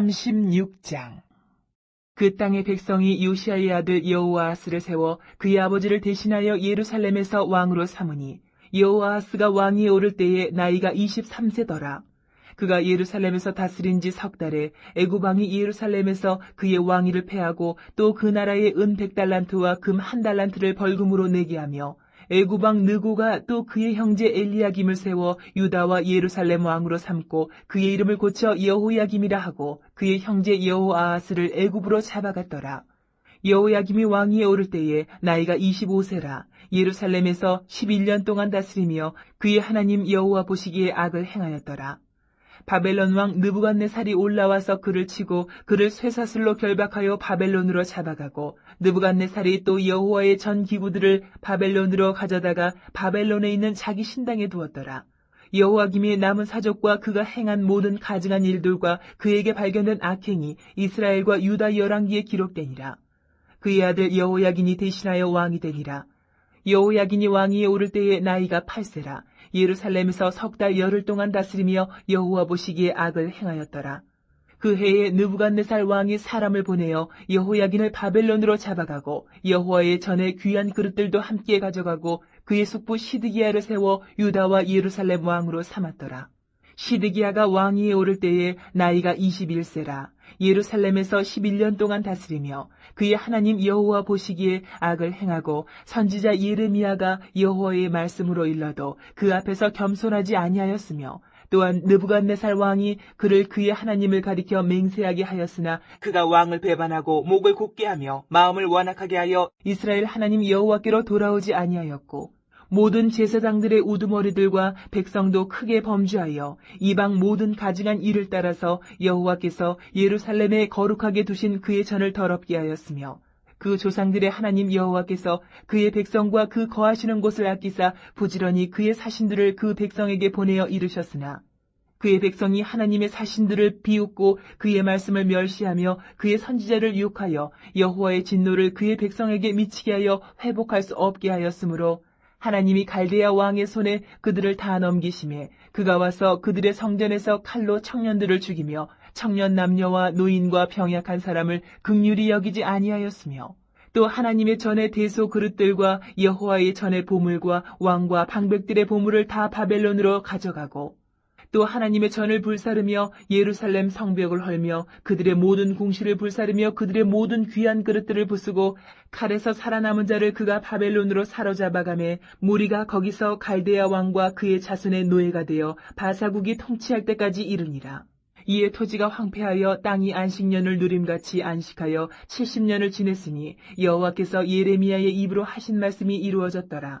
36장 그 땅의 백성이 요시아의 아들 여호아하스를 세워 그의 아버지를 대신하여 예루살렘에서 왕으로 삼으니 여호아하스가 왕위에 오를 때에 나이가 23세더라. 그가 예루살렘에서 다스린 지 석 달에 애굽 왕이 예루살렘에서 그의 왕위를 패하고 또 그 나라의 은 백달란트와 금 한 달란트를 벌금으로 내게 하며 애구방 느고가 또 그의 형제 엘리야김을 세워 유다와 예루살렘 왕으로 삼고 그의 이름을 고쳐 여호야김이라 하고 그의 형제 여호아하스를 애굽으로 잡아갔더라. 여호야김이 왕위에 오를 때에 나이가 25세라 예루살렘에서 11년 동안 다스리며 그의 하나님 여호와 보시기에 악을 행하였더라. 바벨론 왕 느부갓네살이 올라와서 그를 치고 그를 쇠사슬로 결박하여 바벨론으로 잡아가고 느부갓네살이 또 여호와의 전 기구들을 바벨론으로 가져다가 바벨론에 있는 자기 신당에 두었더라. 여호와김의 남은 사족과 그가 행한 모든 가증한 일들과 그에게 발견된 악행이 이스라엘과 유다 열왕기에 기록되니라. 그의 아들 여호야긴이 대신하여 왕이 되니라. 여호야긴이 왕위에 오를 때의 나이가 8세라. 예루살렘에서 석 달 열흘 동안 다스리며 여호와 보시기에 악을 행하였더라. 그 해에 느부갓네살 왕이 사람을 보내어 여호야긴을 바벨론으로 잡아가고 여호와의 전에 귀한 그릇들도 함께 가져가고 그의 숙부 시드기야를 세워 유다와 예루살렘 왕으로 삼았더라. 시드기야가 왕위에 오를 때에 나이가 21세라. 예루살렘에서 11년 동안 다스리며 그의 하나님 여호와 보시기에 악을 행하고 선지자 예레미야가 여호와의 말씀으로 일러도 그 앞에서 겸손하지 아니하였으며 또한 느부갓네살 왕이 그를 그의 하나님을 가리켜 맹세하게 하였으나 그가 왕을 배반하고 목을 굳게 하며 마음을 완악하게 하여 이스라엘 하나님 여호와께로 돌아오지 아니하였고 모든 제사장들의 우두머리들과 백성도 크게 범죄하여 이방 모든 가증한 일을 따라서 여호와께서 예루살렘에 거룩하게 두신 그의 전을 더럽게 하였으며 그 조상들의 하나님 여호와께서 그의 백성과 그 거하시는 곳을 아끼사 부지런히 그의 사신들을 그 백성에게 보내어 이르셨으나 그의 백성이 하나님의 사신들을 비웃고 그의 말씀을 멸시하며 그의 선지자를 유혹하여 여호와의 진노를 그의 백성에게 미치게 하여 회복할 수 없게 하였으므로 하나님이 갈대아 왕의 손에 그들을 다 넘기심에 그가 와서 그들의 성전에서 칼로 청년들을 죽이며 청년 남녀와 노인과 병약한 사람을 극률이 여기지 아니하였으며 또 하나님의 전의 대소 그릇들과 여호와의 전의 보물과 왕과 방백들의 보물을 다 바벨론으로 가져가고 또 하나님의 전을 불사르며 예루살렘 성벽을 헐며 그들의 모든 궁시를 불사르며 그들의 모든 귀한 그릇들을 부수고 칼에서 살아남은 자를 그가 바벨론으로 사로잡아가매 무리가 거기서 갈대아 왕과 그의 자손의 노예가 되어 바사국이 통치할 때까지 이르니라. 이에 토지가 황폐하여 땅이 안식년을 누림같이 안식하여 70년을 지냈으니 여호와께서 예레미야의 입으로 하신 말씀이 이루어졌더라.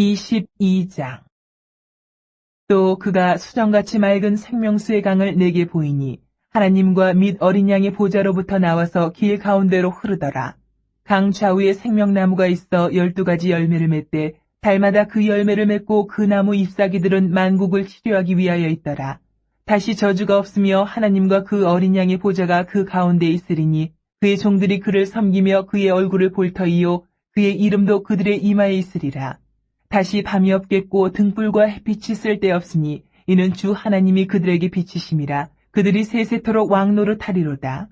22장 또 그가 수정같이 맑은 생명수의 강을 내게 보이니 하나님과 및 어린 양의 보좌로부터 나와서 길 가운데로 흐르더라. 강 좌우에 생명나무가 있어 열두 가지 열매를 맺되 달마다 그 열매를 맺고 그 나무 잎사귀들은 만국을 치료하기 위하여 있더라. 다시 저주가 없으며 하나님과 그 어린 양의 보좌가 그 가운데 있으리니 그의 종들이 그를 섬기며 그의 얼굴을 볼 터이요 그의 이름도 그들의 이마에 있으리라. 다시 밤이 없겠고 등불과 햇빛이 쓸데없으니 이는 주 하나님이 그들에게 비치심이라 그들이 세세토록 왕노를 하리로다.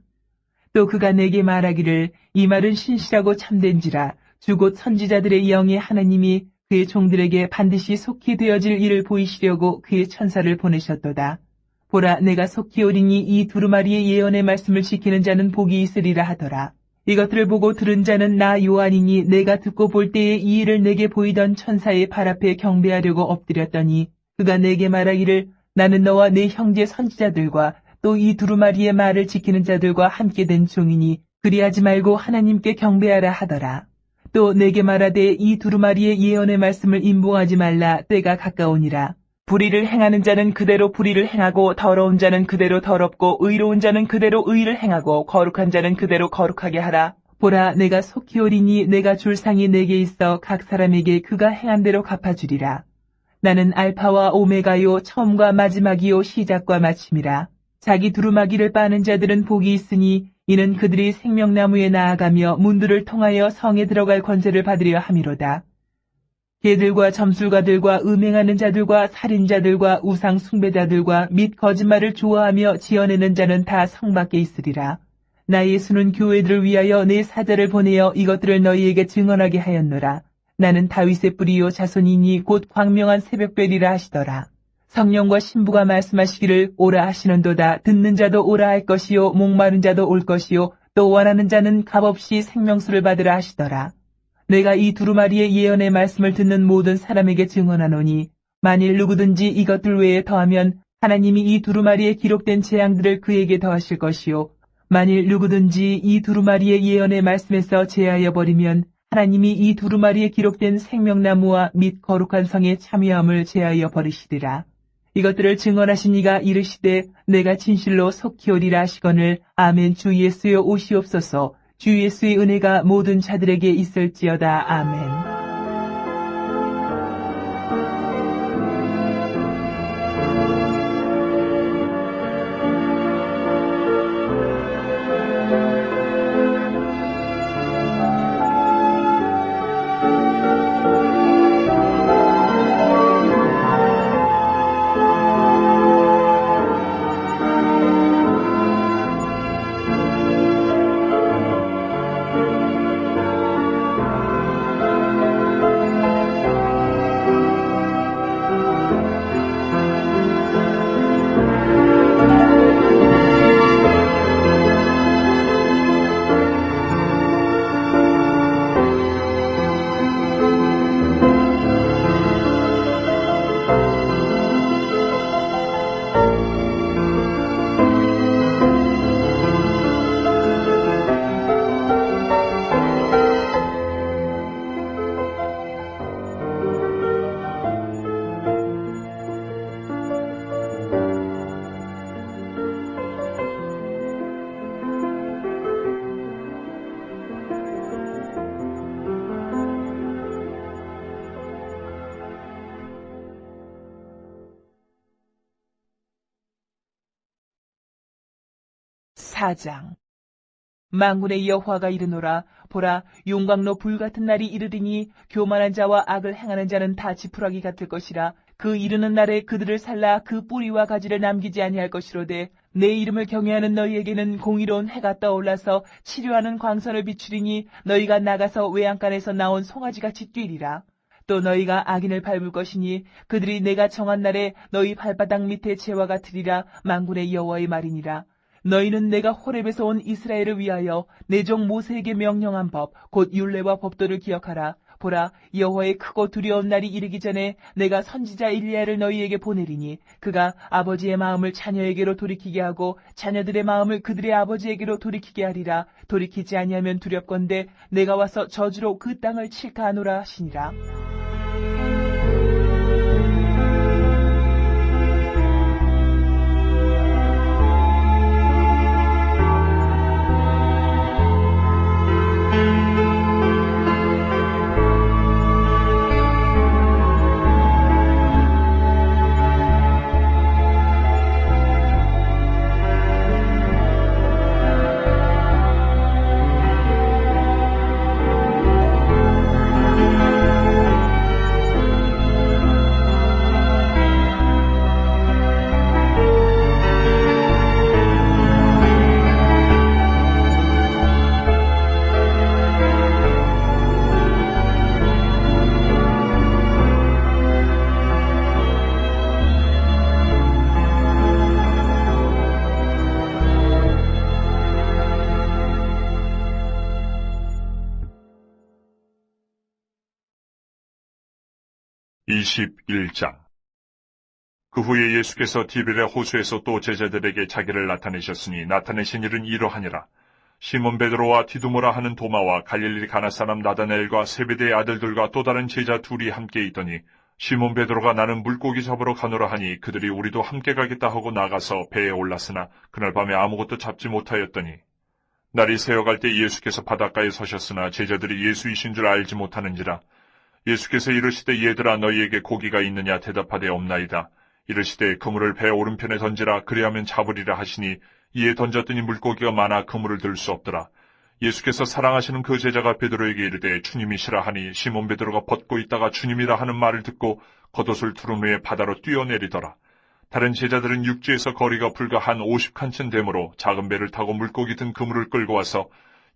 또 그가 내게 말하기를 이 말은 신실하고 참된지라 주곧 선지자들의 영의 하나님이 그의 종들에게 반드시 속히 되어질 일을 보이시려고 그의 천사를 보내셨도다. 보라 내가 속히 오리니 이 두루마리의 예언의 말씀을 지키는 자는 복이 있으리라 하더라. 이것들을 보고 들은 자는 나 요한이니 내가 듣고 볼 때에 이 일을 내게 보이던 천사의 발 앞에 경배하려고 엎드렸더니 그가 내게 말하기를 나는 너와 내 형제 선지자들과 또 이 두루마리의 말을 지키는 자들과 함께 된 종이니 그리하지 말고 하나님께 경배하라 하더라. 또 내게 말하되 이 두루마리의 예언의 말씀을 임봉하지 말라 때가 가까우니라. 불의를 행하는 자는 그대로 불의를 행하고 더러운 자는 그대로 더럽고 의로운 자는 그대로 의를 행하고 거룩한 자는 그대로 거룩하게 하라. 보라 내가 속히 오리니 내가 줄 상이 내게 있어 각 사람에게 그가 행한 대로 갚아주리라. 나는 알파와 오메가요 처음과 마지막이요 시작과 마침이라. 자기 두루마기를 빠는 자들은 복이 있으니 이는 그들이 생명나무에 나아가며 문들을 통하여 성에 들어갈 권세를 받으려 함이로다. 개들과 점술가들과 음행하는 자들과 살인자들과 우상 숭배자들과 및 거짓말을 좋아하며 지어내는 자는 다 성 밖에 있으리라. 나 예수는 교회들을 위하여 내 사자를 보내어 이것들을 너희에게 증언하게 하였노라. 나는 다윗의 뿌리요 자손이니 곧 광명한 새벽별이라 하시더라. 성령과 신부가 말씀하시기를 오라 하시는도다 듣는 자도 오라 할 것이요 목마른 자도 올 것이요 또 원하는 자는 값없이 생명수를 받으라 하시더라. 내가 이 두루마리의 예언의 말씀을 듣는 모든 사람에게 증언하노니 만일 누구든지 이것들 외에 더하면 하나님이 이 두루마리에 기록된 재앙들을 그에게 더하실 것이요 만일 누구든지 이 두루마리의 예언의 말씀에서 제하여 버리면 하나님이 이 두루마리에 기록된 생명나무와 및 거룩한 성의 참여함을 제하여 버리시리라. 이것들을 증언하신 이가 이르시되 내가 진실로 속히 오리라 하시거늘 아멘 주 예수여 오시옵소서 주 예수의 은혜가 모든 자들에게 있을지어다 아멘. 사장. 망군의 여호와가 이르노라 보라 용광로 불같은 날이 이르리니 교만한 자와 악을 행하는 자는 다 지푸라기 같을 것이라. 그 이르는 날에 그들을 살라 그 뿌리와 가지를 남기지 아니할 것이로되 내 이름을 경외하는 너희에게는 공의로운 해가 떠올라서 치료하는 광선을 비추리니 너희가 나가서 외양간에서 나온 송아지같이 뛰리라. 또 너희가 악인을 밟을 것이니 그들이 내가 정한 날에 너희 발바닥 밑에 재와 같으리라. 망군의 여호와의 말이니라 너희는 내가 호렙에서 온 이스라엘을 위하여 내 종 모세에게 명령한 법, 곧 율례와 법도를 기억하라. 보라, 여호와의 크고 두려운 날이 이르기 전에 내가 선지자 일리야를 너희에게 보내리니 그가 아버지의 마음을 자녀에게로 돌이키게 하고 자녀들의 마음을 그들의 아버지에게로 돌이키게 하리라. 돌이키지 아니하면 두렵건대 내가 와서 저주로 그 땅을 칠까 하노라 하시니라. 이십일장 그 후에 예수께서 디베레 호수에서 또 제자들에게 자기를 나타내셨으니 나타내신 일은 이러하니라. 시몬 베드로와 디두모라 하는 도마와 갈릴리 가나 사람 나다넬과 세베대의 아들들과 또 다른 제자 둘이 함께 있더니 시몬 베드로가 나는 물고기 잡으러 가노라 하니 그들이 우리도 함께 가겠다 하고 나가서 배에 올랐으나 그날 밤에 아무것도 잡지 못하였더니 날이 새어갈 때 예수께서 바닷가에 서셨으나 제자들이 예수이신 줄 알지 못하는지라 예수께서 이르시되 얘들아 너희에게 고기가 있느냐 대답하되 없나이다 이르시되 그물을 배 오른편에 던지라 그리하면 잡으리라 하시니 이에 던졌더니 물고기가 많아 그물을 들 수 없더라 예수께서 사랑하시는 그 제자가 베드로에게 이르되 주님이시라 하니 시몬 베드로가 벗고 있다가 주님이라 하는 말을 듣고 겉옷을 두른 후에 바다로 뛰어내리더라. 다른 제자들은 육지에서 거리가 불과 한 50칸쯤 되므로 작은 배를 타고 물고기 든 그물을 끌고 와서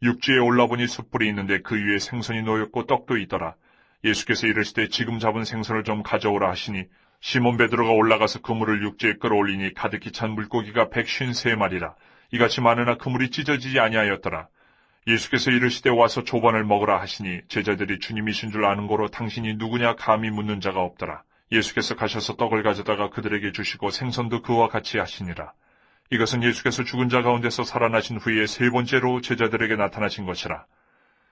육지에 올라보니 숯불이 있는데 그 위에 생선이 놓였고 떡도 있더라. 예수께서 이르시되 지금 잡은 생선을 좀 가져오라 하시니 시몬 베드로가 올라가서 그물을 육지에 끌어올리니 가득히 찬 물고기가 153마리라. 이같이 많으나 그물이 찢어지지 아니하였더라. 예수께서 이르시되 와서 조반을 먹으라 하시니 제자들이 주님이신 줄 아는 고로 당신이 누구냐 감히 묻는 자가 없더라. 예수께서 가셔서 떡을 가져다가 그들에게 주시고 생선도 그와 같이 하시니라. 이것은 예수께서 죽은 자 가운데서 살아나신 후에 세 번째로 제자들에게 나타나신 것이라.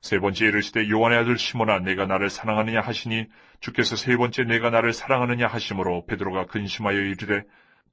세 번째 이르시되 요한의 아들 시몬아 내가 나를 사랑하느냐 하시니 주께서 세 번째 내가 나를 사랑하느냐 하심으로 베드로가 근심하여 이르되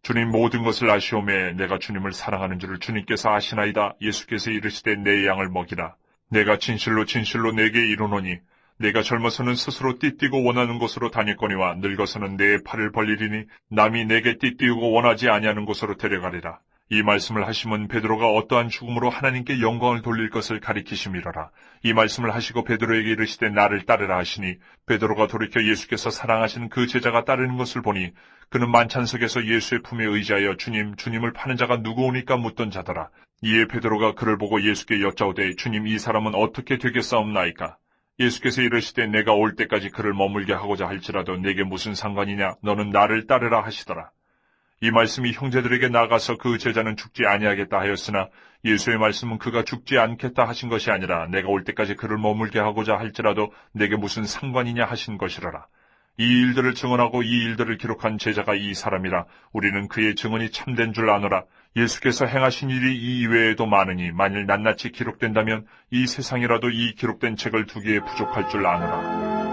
주님 모든 것을 아시오매 내가 주님을 사랑하는 줄을 주님께서 아시나이다 예수께서 이르시되 내 양을 먹이라 내가 진실로 진실로 내게 이르노니 내가 젊어서는 스스로 띠띠고 원하는 곳으로 다닐거니와 늙어서는 내 팔을 벌리리니 남이 내게 띠띠우고 원하지 아니하는 곳으로 데려가리라. 이 말씀을 하시면 베드로가 어떠한 죽음으로 하나님께 영광을 돌릴 것을 가리키심이로라. 이 말씀을 하시고 베드로에게 이르시되 나를 따르라 하시니 베드로가 돌이켜 예수께서 사랑하시는 그 제자가 따르는 것을 보니 그는 만찬석에서 예수의 품에 의지하여 주님 주님을 파는 자가 누구오니까 묻던 자더라. 이에 베드로가 그를 보고 예수께 여짜오되 주님 이 사람은 어떻게 되겠사옵나이까? 예수께서 이르시되 내가 올 때까지 그를 머물게 하고자 할지라도 내게 무슨 상관이냐 너는 나를 따르라 하시더라. 이 말씀이 형제들에게 나가서 그 제자는 죽지 아니하겠다 하였으나 예수의 말씀은 그가 죽지 않겠다 하신 것이 아니라 내가 올 때까지 그를 머물게 하고자 할지라도 내게 무슨 상관이냐 하신 것이라라. 이 일들을 증언하고 이 일들을 기록한 제자가 이 사람이라 우리는 그의 증언이 참된 줄 아노라. 예수께서 행하신 일이 이 이외에도 많으니 만일 낱낱이 기록된다면 이 세상이라도 이 기록된 책을 두기에 부족할 줄 아노라.